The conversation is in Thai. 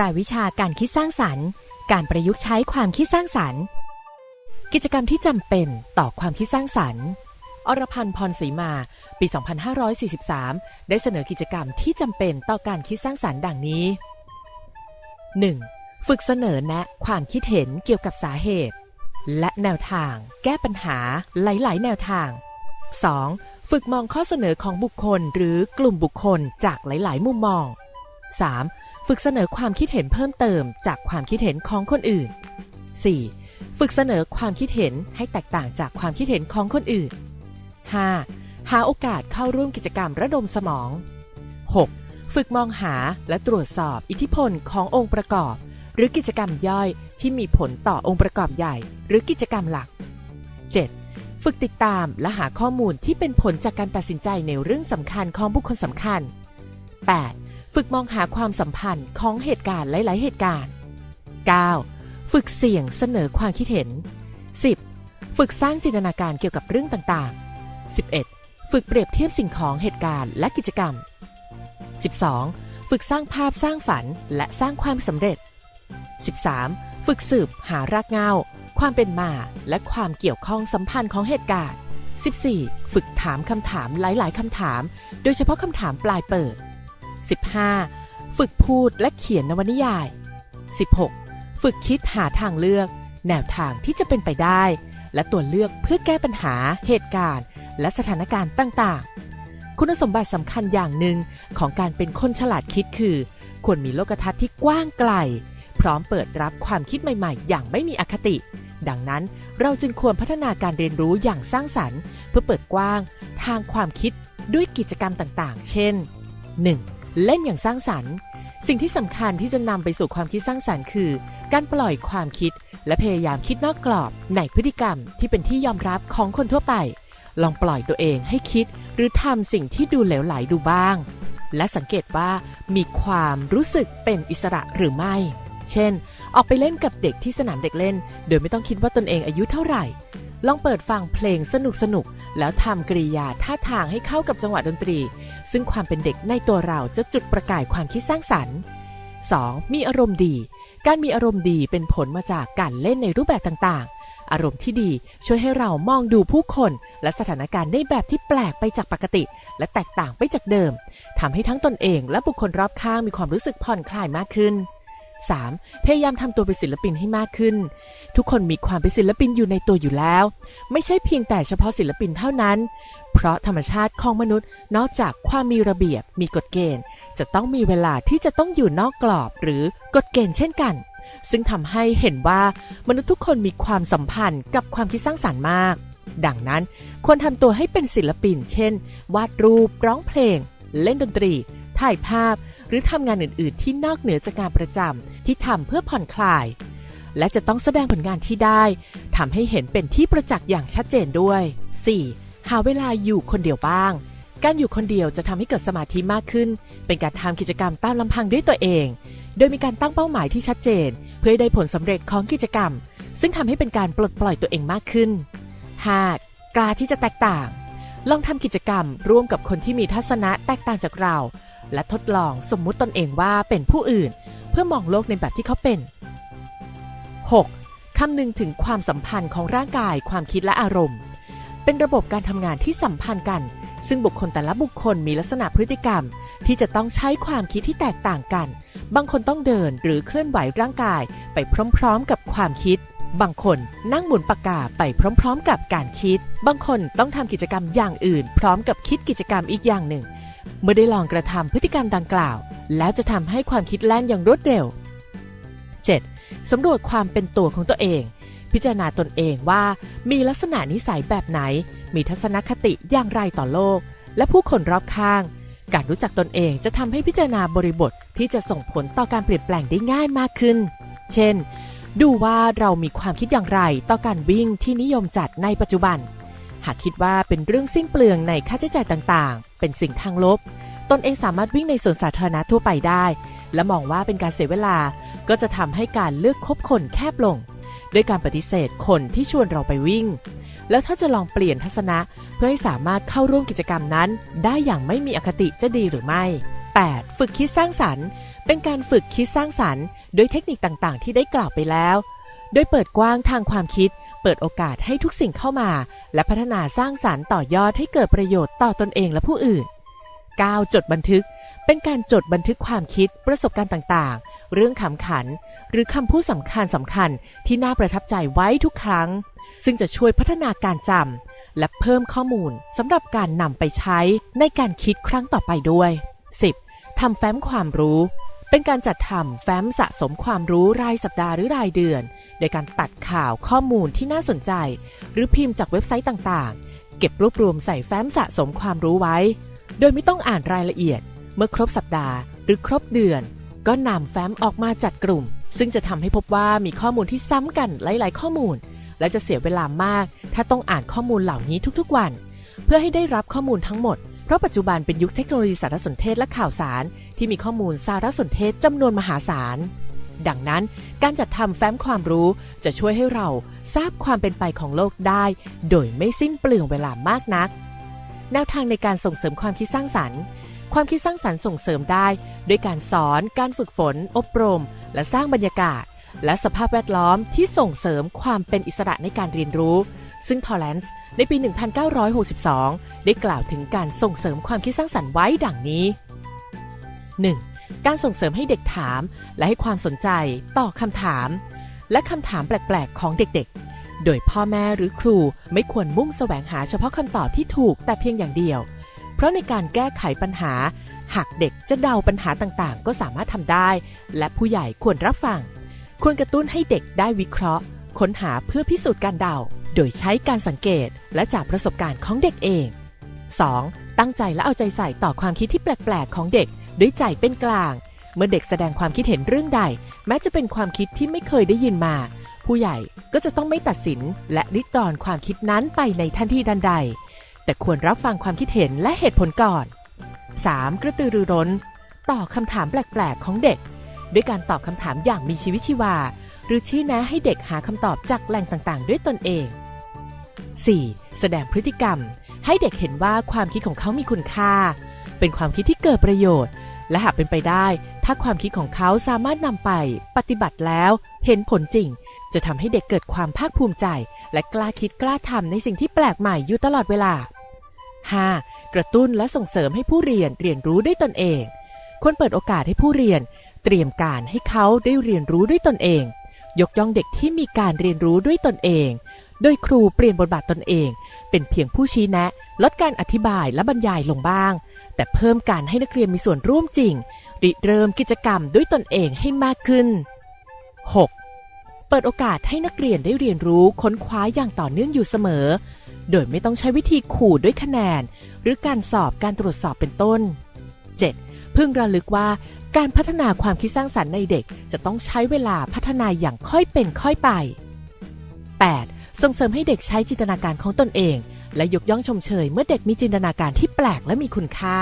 รายวิชาการคิดสร้างสรรค์ การประยุกต์ใช้ความคิดสร้างสรรค์ กิจกรรมที่จำเป็นต่อความคิดสร้างสรรค์ อรพันธ์พรศรีมา ปี 2543 ได้เสนอกิจกรรมที่จำเป็นต่อการคิดสร้างสรรค์ดังนี้ 1. ฝึกเสนอแนะความคิดเห็นเกี่ยวกับสาเหตุ และแนวทาง แก้ปัญหาหลาย ๆ แนวทาง 2. ฝึกมองข้อเสนอของบุคคลหรือกลุ่มบุคคลจากหลาย ๆ มุมมอง 3. ฝึกเสนอความคิดเห็นเพิ่มเติมจากความคิดเห็นของคนอื่น 4. ฝึกเสนอความคิดเห็นให้แตกต่างจากความคิดเห็นของคนอื่น 5. หาโอกาสเข้าร่วมกิจกรรมระดมสมอง 6. ฝึกมองหาและตรวจสอบอิทธิพลขององค์ประกอบ หรือกิจกรรมย่อยที่มีผลต่อองค์ประกอบใหญ่ หรือกิจกรรมหลัก 7. ฝึกติดตามและหาข้อมูลที่เป็นผลจากการตัดสินใจในเรื่องสำคัญของบุคคลสำคัญ 8. ฝึกมองหาความสัมพันธ์ของเหตุการณ์หลาย ๆ เหตุการณ์ 9. ฝึกเสี่ยงเสนอความคิดเห็น 10. ฝึกสร้างจินตนาการเกี่ยวกับเรื่องต่าง ๆ 11. ฝึกเปรียบเทียบสิ่งของเหตุการณ์และกิจกรรม 12. ฝึกสร้างภาพสร้างฝันและสร้างความสำเร็จ 13. ฝึกสืบหารากเงาความเป็นมาและความเกี่ยวข้องสัมพันธ์ของเหตุการณ์ 14. ฝึกถามคำถามหลาย ๆ คำถาม โดยเฉพาะคำถามปลายเปิด 15. ฝึกพูดและเขียนนวนิยาย 16. ฝึกคิดหาทางเลือก แนวทางที่จะเป็นไปได้ และตัวเลือกเพื่อแก้ปัญหา เหตุการณ์ และสถานการณ์ต่าง ๆ คุณสมบัติสำคัญอย่างหนึ่งของการเป็นคนฉลาดคิดคือ ควรมีโลกทัศน์ที่กว้างไกล พร้อมเปิดรับความคิดใหม่ ๆ อย่างไม่มีอคติ ดังนั้นเราจึงควรพัฒนาการเรียนรู้อย่างสร้างสรรค์ เพื่อเปิดกว้าง ทางความคิดด้วยกิจกรรมต่าง ๆ เช่น 1. เล่นอย่างสร้างสรรค์ สิ่งที่สำคัญที่จะนำไปสู่ความคิดสร้างสรรค์คือ การปล่อยความคิด และพยายามคิดนอกกรอบในพฤติกรรมที่เป็นที่ยอมรับของคนทั่วไป ลองปล่อยตัวเองให้คิด หรือทำสิ่งที่ดูเหลวไหลดูบ้าง และสังเกตว่ามีความรู้สึกเป็นอิสระหรือไม่ เช่น ออกไปเล่นกับเด็กที่สนามเด็กเล่น โดยไม่ต้องคิดว่าตนเองอายุเท่าไหร่ ลองเปิดฟังเพลงสนุกสนุกๆ แล้วทำกริยาท่าทางให้เข้ากับจังหวะดนตรี ซึ่งความเป็นเด็กในตัวเราจะจุดประกายความคิดสร้างสรรค์ 2. มีอารมณ์ดี การมีอารมณ์ดีเป็นผลมาจากการเล่นในรูปแบบต่างๆ อารมณ์ที่ดีช่วยให้เรามองดูผู้คน และสถานการณ์ในแบบที่แปลกไปจากปกติ และแตกต่างไปจากเดิมทำให้ทั้งตนเองและบุคคลรอบข้างมีความรู้สึกผ่อนคลายมากขึ้น 3. พยายามทำตัวเป็นศิลปินให้มากขึ้น ทุกคนมีความเป็นศิลปินอยู่ในตัวอยู่แล้ว ไม่ใช่เพียงแต่เฉพาะศิลปินเท่านั้น เพราะธรรมชาติของมนุษย์ นอกจากความมีระเบียบ มีกฎเกณฑ์ จะต้องมีเวลาที่จะต้องอยู่นอกกรอบหรือกฎเกณฑ์เช่นกัน ซึ่งทำให้เห็นว่ามนุษย์ทุกคนมีความสัมพันธ์กับความคิดสร้างสรรค์มาก ดังนั้นควรทำตัวให้เป็นศิลปิน เช่น วาดรูป ร้องเพลง เล่นดนตรี ถ่ายภาพ รือทำงานอื่น ๆ ที่นอกเหนือจากงานประจำที่ทำเพื่อผ่อนคลาย และจะต้องแสดงผลงานที่ได้ทำให้เห็นเป็นที่ประจักษ์อย่างชัดเจนด้วย 4. หาเวลาอยู่คนเดียวบ้าง การอยู่คนเดียวจะทำให้เกิดสมาธิมากขึ้น เป็นการทำกิจกรรมตามลำพังด้วยตัวเอง โดยมีการตั้งเป้าหมายที่ชัดเจน เพื่อได้ผลสำเร็จของกิจกรรม ซึ่งทำให้เป็นการปลดปล่อยตัวเองมากขึ้น 5. กล้าที่จะแตกต่างลองทำกิจกรรมร่วมกับคนที่มีทัศนะแตกต่างจากเรา และทดลองสมมุติตนเองว่าเป็นผู้อื่น เพื่อมองโลกในแบบที่เขาเป็น 6. คำนึงถึงความสัมพันธ์ของร่างกายความคิดและอารมณ์ เป็นระบบการทำงานที่สัมพันธ์กัน ซึ่งบุคคลแต่ละบุคคลมีลักษณะพฤติกรรม ที่จะต้องใช้ความคิดที่แตกต่างกัน บางคนต้องเดินหรือเคลื่อนไหวร่างกายไปพร้อมๆ กับความคิดบางคนนั่งหมุนปากกาไปพร้อมๆ กับการคิด บางคนต้องทำกิจกรรมอย่างอื่น พร้อมกับคิดกิจกรรมอีกอย่างหนึ่ง เมื่อได้ลองกระทำพฤติกรรมดังกล่าว แล้วจะทำให้ความคิดแล่นอย่างรวดเร็ว 7. สำรวจความเป็นตัวของตัวเอง พิจารณาตนเองว่ามีลักษณะนิสัยแบบไหน มีทัศนคติอย่างไรต่อโลก และผู้คนรอบข้าง การรู้จักตนเองจะทำให้พิจารณาบริบทที่จะส่งผลต่อการเปลี่ยนแปลงได้ง่ายมากขึ้น เช่น ดูว่าเรามีความคิดอย่างไรต่อการวิ่งที่นิยมจัดในปัจจุบัน หากคิดว่าเป็นเรื่องสิ้นเปลืองในค่าใช้จ่ายต่างๆ เป็นสิ่งทางลบ ตนเองสามารถวิ่งในสวนสาธารณะทั่วไปได้ และมองว่าเป็นการเสียเวลา ก็จะทำให้การเลือกคบคนแคบลง ด้วยการปฏิเสธคนที่ชวนเราไปวิ่ง แล้วถ้าจะลองเปลี่ยนทัศนะ เพื่อให้สามารถเข้าร่วมกิจกรรมนั้น ได้อย่างไม่มีอคติจะดีหรือไม่ 8. ฝึกคิดสร้างสรรค์เป็นการฝึกคิดสร้างสรรค์ ด้วยเทคนิคต่างๆ ที่ได้กล่าวไปแล้ว โดยเปิดกว้างทางความคิด เปิดโอกาสให้ทุกสิ่งเข้ามา และพัฒนาสร้างสรรค์ต่อยอดให้เกิดประโยชน์ต่อตนเองและผู้อื่น 9. จดบันทึก เป็นการจดบันทึกความคิด ประสบการณ์ต่างๆ เรื่องขำขัน หรือคำพูดสำคัญสำคัญที่น่าประทับใจไว้ทุกครั้ง ซึ่งจะช่วยพัฒนาการจำและเพิ่มข้อมูลสำหรับการนำไปใช้ในการคิดครั้งต่อไปด้วย 10. ทำแฟ้มความรู้ เป็นการจัดทำแฟ้มสะสมความรู้รายสัปดาห์หรือรายเดือน โดยการตัดข่าวข้อมูลที่น่าสนใจ หรือพิมพ์จากเว็บไซต์ต่างๆ เก็บรวบรวมใส่แฟ้มสะสมความรู้ไว้ โดยไม่ต้องอ่านรายละเอียด เมื่อครบสัปดาห์ หรือครบเดือน ก็นำแฟ้มออกมาจัดกลุ่ม ซึ่งจะทำให้พบว่ามีข้อมูลที่ซ้ำกันหลาย ๆ ข้อมูล และจะเสียเวลามาก ถ้าต้องอ่านข้อมูลเหล่านี้ทุกๆวัน เพื่อให้ได้รับข้อมูลทั้งหมดเพราะปัจจุบันเป็นยุคเทคโนโลยีสารสนเทศและข่าวสาร ที่มีข้อมูลสารสนเทศจำนวนมหาศาล ดังนั้น การจัดทำแฟ้มความรู้จะช่วยให้เราทราบความเป็นไปของโลกได้ โดยไม่สิ้นเปลืองเวลามากนัก แนวทางในการส่งเสริมความคิดสร้างสรรค์ ความคิดสร้างสรรค์ส่งเสริมได้ ด้วยการสอน การฝึกฝน อบรม และสร้างบรรยากาศ และสภาพแวดล้อมที่ส่งเสริมความเป็นอิสระในการเรียนรู้ ซึ่งทอ l ลนส์ในปี 1962 ได้กล่าวถึงการส่งเสริมความคิดสร้างสรรค์ไว้ดังนี้ 1. การส่งเสริมให้เด็กถาม และให้ความสนใจต่อคำถาม และคำถามแปลก ๆ ของเด็กๆ โดยพ่อแม่หรือครูไม่ควรมุ่งแสวงหาเฉพาะคำตอบที่ถูกแต่เพียงอย่างเดียว เพราะในการแก้ไขปัญหา หากเด็กจะเดาปัญหาต่างๆ ก็สามารถทำได้ และผู้ใหญ่ควรรับฟัง ควรกระตุ้นให้เด็กได้วิเคราะห์ ค้นหาเพื่อพิสูจน์การเดา โดยใช้การสังเกตและจากประสบการณ์ของเด็กเอง 2. ตั้งใจและเอาใจใส่ต่อความคิดที่แปลก ๆ ของเด็ก ด้วยใจเป็นกลาง เมื่อเด็กแสดงความคิดเห็นเรื่องใด แม้จะเป็นความคิดที่ไม่เคยได้ยินมา ผู้ใหญ่ก็จะต้องไม่ตัดสิน และริดรอนความคิดนั้นไปในทันทีดันใด แต่ควรรับฟังความคิดเห็นและเหตุผลก่อน 3. กระตือรือร้นต่อคำถามแปลกๆของเด็ก ด้วยการตอบคำถามอย่างมีชีวิตชีวา หรือชี้แนะให้เด็กหาคำตอบจากแหล่งต่างๆ ด้วยตนเอง 4. แสดงพฤติกรรม ให้เด็กเห็นว่าความคิดของเขามีคุณค่า เป็นความคิดที่เกิดประโยชน์ และหากเป็นไปได้ ถ้าความคิดของเขาสามารถนำไปปฏิบัติแล้ว เห็นผลจริง จะทำให้เด็กเกิดความภาคภูมิใจ และกล้าคิดกล้าทำในสิ่งที่แปลกใหม่อยู่ตลอดเวลา 5. กระตุ้นและส่งเสริมให้ผู้เรียนเรียนรู้ด้วยตนเองควรเปิดโอกาสให้ผู้เรียน เตรียมการให้เขาได้เรียนรู้ด้วยตนเอง ยกย่องเด็กที่มีการเรียนรู้ด้วยตนเอง โดยครูเปลี่ยนบทบาทตนเอง เป็นเพียงผู้ชี้แนะ ลดการอธิบายและบรรยายลงบ้าง แต่เพิ่มการให้นักเรียนมีส่วนร่วมจริง ริเริ่มกิจกรรมด้วยตนเองให้มากขึ้น 6. เปิดโอกาสให้นักเรียนได้เรียนรู้ค้นคว้าอย่างต่อเนื่องอยู่เสมอ โดยไม่ต้องใช้วิธีขู่ด้วยคะแนน หรือการสอบการตรวจสอบเป็นต้น 7. พึงระลึกว่าการพัฒนาความคิดสร้างสรรค์ในเด็กจะต้องใช้เวลาพัฒนาอย่างค่อยเป็นค่อยไป 8. ส่งเสริมให้เด็กใช้จินตนาการของตนเอง และยกย่องชมเชยเมื่อเด็กมีจินตนาการที่แปลกและมีคุณค่า